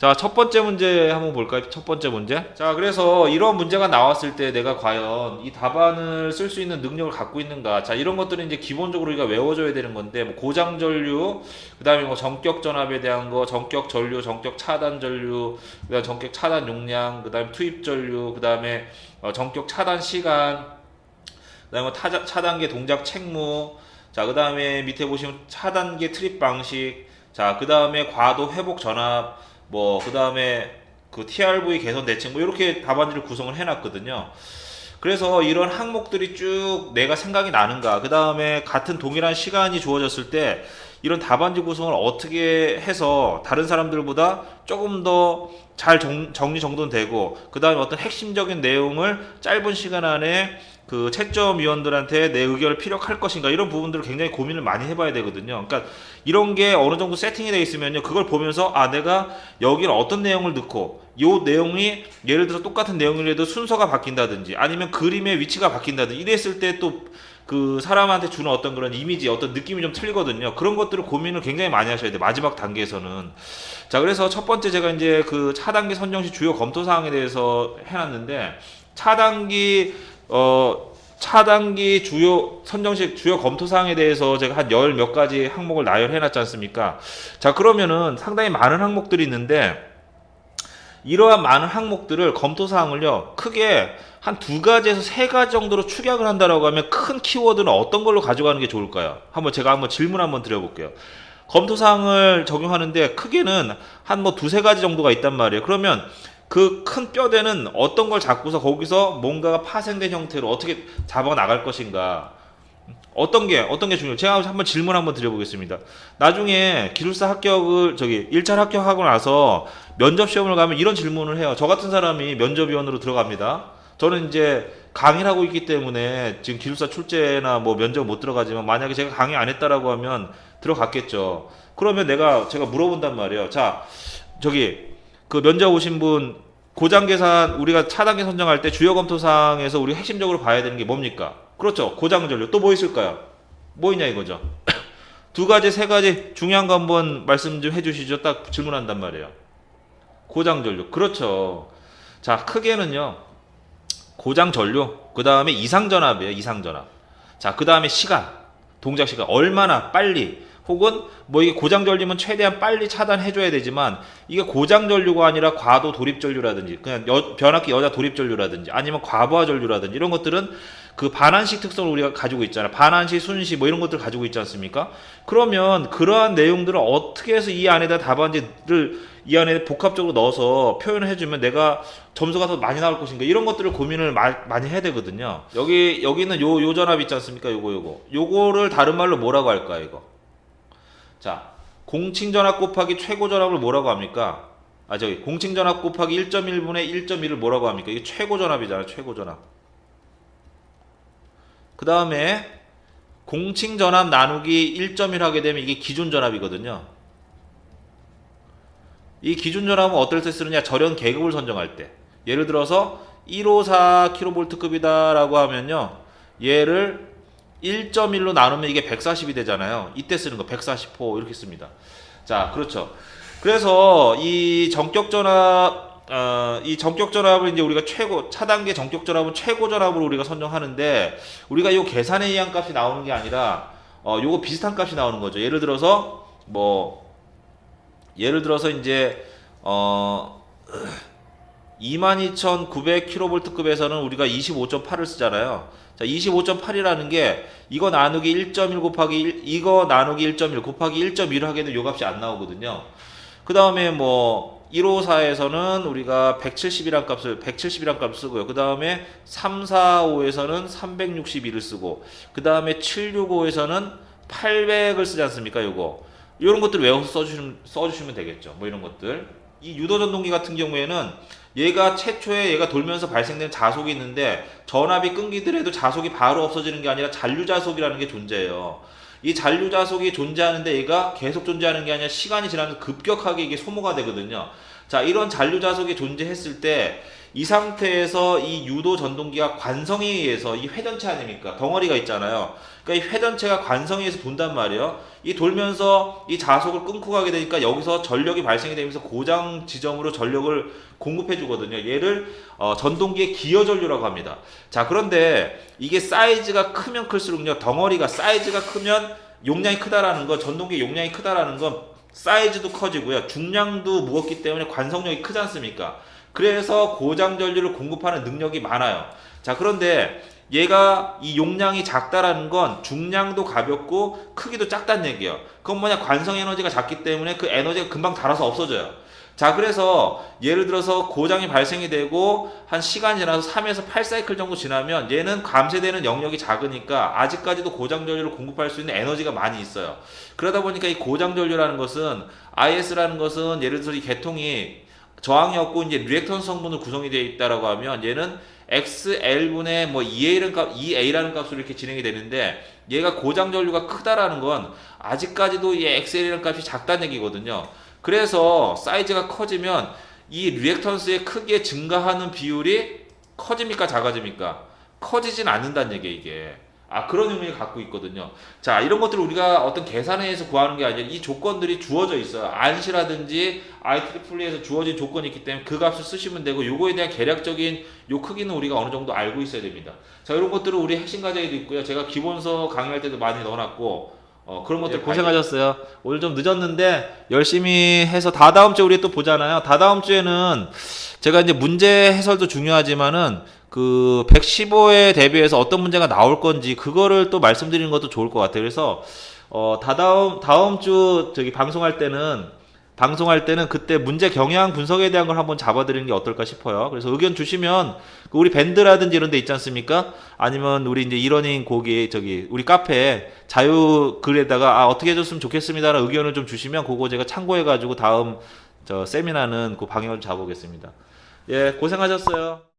자, 첫 번째 문제 한번 볼까요? 첫 번째 문제. 자, 그래서 이런 문제가 나왔을 때 내가 과연 이 답안을 쓸 수 있는 능력을 갖고 있는가? 자, 이런 것들은 이제 기본적으로 우리가 외워줘야 되는 건데, 뭐 고장 전류, 그 다음에 뭐 전격 전압에 대한 거, 전격 전류, 전격 차단 전류, 그 다음 전격 차단 용량, 그 다음에 투입 전류, 그 다음에 어, 전격 차단 시간, 그 다음에 타자, 차단계 동작 책무, 자, 그 다음에 밑에 보시면 차단계 트립 방식, 자, 그 다음에 과도 회복 전압, 뭐, 그 다음에 그 TRV 개선 대책, 뭐, 이렇게 답안지를 구성을 해놨거든요. 그래서 이런 항목들이 쭉 내가 생각이 나는가, 그 다음에 같은 동일한 시간이 주어졌을 때 이런 답안지 구성을 어떻게 해서 다른 사람들보다 조금 더 잘 정리 정돈되고, 그 다음에 어떤 핵심적인 내용을 짧은 시간 안에 그 채점 위원들한테 내 의견을 피력할 것인가 이런 부분들을 굉장히 고민을 많이 해봐야 되거든요. 그러니까 이런 게 어느 정도 세팅이 되어 있으면요, 그걸 보면서 아 내가 여기는 어떤 내용을 넣고 이 내용이 예를 들어 똑같은 내용이라도 순서가 바뀐다든지 아니면 그림의 위치가 바뀐다든지 이랬을 때또 그 사람한테 주는 어떤 그런 이미지, 어떤 느낌이 좀 틀리거든요. 그런 것들을 고민을 굉장히 많이 하셔야 돼요. 마지막 단계에서는. 자, 그래서 첫 번째 제가 이제 그 차단기 선정 시 주요 검토 사항에 대해서 해놨는데 차단기 어 차단기 주요 선정식 주요 검토 사항에 대해서 제가 한 열 몇 가지 항목을 나열해 놨지 않습니까? 자, 그러면은 상당히 많은 항목들이 있는데 이러한 많은 항목들을 검토 사항을요. 크게 한 두 가지에서 세 가지 정도로 축약을 한다라고 하면 큰 키워드는 어떤 걸로 가져가는 게 좋을까요? 한번 제가 한번 질문 한번 드려 볼게요. 검토 사항을 적용하는데 크게는 한 뭐 두세 가지 정도가 있단 말이에요. 그러면 그 큰 뼈대는 어떤 걸 잡고서 거기서 뭔가가 파생된 형태로 어떻게 잡아 나갈 것인가? 어떤 게 어떤 게 중요해요? 제가 한번 질문 한번 드려보겠습니다. 나중에 기술사 합격을 저기 1차 합격하고 나서 면접 시험을 가면 이런 질문을 해요. 저 같은 사람이 면접위원으로 들어갑니다. 저는 이제 강의를 하고 있기 때문에 지금 기술사 출제나 뭐 면접 못 들어가지만 만약에 제가 강의 안 했다라고 하면 들어갔겠죠. 그러면 내가 제가 물어본단 말이에요. 자, 저기 그 면접 오신 분 고장 계산 우리가 차단계 선정할 때 주요 검토 사항에서 우리 핵심적으로 봐야 되는 게 뭡니까? 그렇죠. 고장 전류 또 뭐 있을까요? 뭐 있냐 이거죠. 두 가지 세 가지 중요한 거 한번 말씀 좀 해주시죠. 딱 질문한단 말이에요. 고장 전류 그렇죠. 자 크게는요. 고장 전류 그 다음에 이상 전압이에요. 이상 전압. 자그 다음에 시간 동작 시간 얼마나 빨리 혹은 뭐 이게 고장 전류면 최대한 빨리 차단해 줘야 되지만 이게 고장 전류가 아니라 과도 돌입 전류라든지 그냥 여, 변압기 여자 돌입 전류라든지 아니면 과부하 전류라든지 이런 것들은 그 반환식 특성을 우리가 가지고 있잖아요. 반환식, 순식 뭐 이런 것들 을 가지고 있지 않습니까? 그러면 그러한 내용들을 어떻게 해서 이 안에다 답안지를 이 안에 복합적으로 넣어서 표현을 해주면 내가 점수가 더 많이 나올 것인가 이런 것들을 고민을 마, 많이 해야 되거든요. 여기 여기는 요 요 전압 있지 않습니까? 요거 요거 요거를 다른 말로 뭐라고 할까 이거? 자 공칭 전압 곱하기 최고 전압을 뭐라고 합니까? 아 저기 공칭 전압 곱하기 1.1분의 1.1을 뭐라고 합니까? 이게 최고 전압이잖아요. 최고 전압. 그 다음에 공칭 전압 나누기 1.1 하게 되면 이게 기준 전압이거든요. 이 기준 전압은 어떨 때 쓰느냐? 절연 계급을 선정할 때. 예를 들어서 154kV급이다라고 하면요. 얘를 1.1로 나누면 이게 140이 되잖아요. 이때 쓰는 거 140호 이렇게 씁니다. 자, 그렇죠. 그래서 이 전격 전압 어, 이 전격 전압을 이제 우리가 최고 차단계 전격 전압은 최고 전압으로 우리가 선정하는데 우리가 이 계산에 의한 값이 나오는 게 아니라 어, 요거 비슷한 값이 나오는 거죠. 예를 들어서 뭐 예를 들어서 이제 어 22,900kV급에서는 우리가 25.8을 쓰잖아요. 자, 25.8이라는 게 이거 나누기 1.1 곱하기 1, 이거 나누기 1.1 곱하기 1.1을 하게 되면 요 값이 안 나오거든요. 그 다음에 뭐 154에서는 우리가 170이란 값을 170이란 값을 쓰고요. 그 다음에 345에서는 361을 쓰고 그 다음에 765에서는 800을 쓰지 않습니까? 요거 이런 것들 외워서 써주시면 써주시면 되겠죠. 뭐 이런 것들 이 유도전동기 같은 경우에는 얘가 최초에 얘가 돌면서 발생되는 자속이 있는데 전압이 끊기더라도 자속이 바로 없어지는 게 아니라 잔류자속이라는 게 존재해요. 이 잔류자속이 존재하는데 얘가 계속 존재하는 게 아니라 시간이 지나면서 급격하게 이게 소모가 되거든요. 자, 이런 잔류 자석이 존재했을 때 이 상태에서 이 유도 전동기가 관성에 의해서 이 회전체 아닙니까? 덩어리가 있잖아요. 그러니까 이 회전체가 관성에 의해서 돈단 말이에요. 이 돌면서 이 자석을 끊고 가게 되니까 여기서 전력이 발생이 되면서 고장 지점으로 전력을 공급해 주거든요. 얘를 어, 전동기의 기어 전류라고 합니다. 자, 그런데 이게 사이즈가 크면 클수록요. 덩어리가 사이즈가 크면 용량이 크다라는 거, 전동기 용량이 크다라는 건 사이즈도 커지고요. 중량도 무겁기 때문에 관성력이 크지 않습니까? 그래서 고장 전류를 공급하는 능력이 많아요. 자, 그런데 얘가 이 용량이 작다라는 건 중량도 가볍고 크기도 작다는 얘기예요. 그건 뭐냐? 관성 에너지가 작기 때문에 그 에너지가 금방 닳아서 없어져요. 자, 그래서 예를 들어서 고장이 발생이 되고 한 시간이 지나서 3에서 8사이클 정도 지나면 얘는 감쇄되는 영역이 작으니까 아직까지도 고장 전류를 공급할 수 있는 에너지가 많이 있어요. 그러다 보니까 이 고장 전류라는 것은 IS라는 것은 예를 들어서 이 계통이 저항이 없고 이제 리액턴 성분으로 구성이 되어 있다라고 하면 얘는 XL분의 뭐 2A라는 값, 2A라는 값으로 이렇게 진행이 되는데 얘가 고장 전류가 크다라는 건 아직까지도 이 XL이라는 값이 작다는 얘기거든요. 그래서 사이즈가 커지면 이 리액턴스의 크기에 증가하는 비율이 커집니까 작아집니까? 커지진 않는다는 얘기예요 이게. 아 그런 의미를 갖고 있거든요. 자 이런 것들을 우리가 어떤 계산해서 구하는 게 아니라 이 조건들이 주어져 있어요. 안시라든지 IEEE에서 주어진 조건이 있기 때문에 그 값을 쓰시면 되고 요거에 대한 계략적인 요 크기는 우리가 어느 정도 알고 있어야 됩니다. 자 이런 것들은 우리 핵심 과제에도 있고요. 제가 기본서 강의할 때도 많이 넣어놨고 어, 그런 것들 예, 고생하셨어요. 오늘 좀 늦었는데 열심히 해서 다 다음 주에 우리 또 보잖아요. 다 다음 주에는 제가 이제 문제 해설도 중요하지만은 그 115에 대비해서 어떤 문제가 나올 건지 그거를 또 말씀드리는 것도 좋을 것 같아요. 그래서 어 다다음 다음 주 저기 방송할 때는 방송할 때는 그때 문제 경향 분석에 대한 걸 한번 잡아드리는 게 어떨까 싶어요. 그래서 의견 주시면 그 우리 밴드라든지 이런 데 있지 않습니까? 아니면 우리 이제 이러닝 고기 저기 우리 카페 자유 글에다가 아 어떻게 해줬으면 좋겠습니다라는 의견을 좀 주시면 그거 제가 참고해가지고 다음 저 세미나는 그 방향을 잡아보겠습니다. 예 고생하셨어요.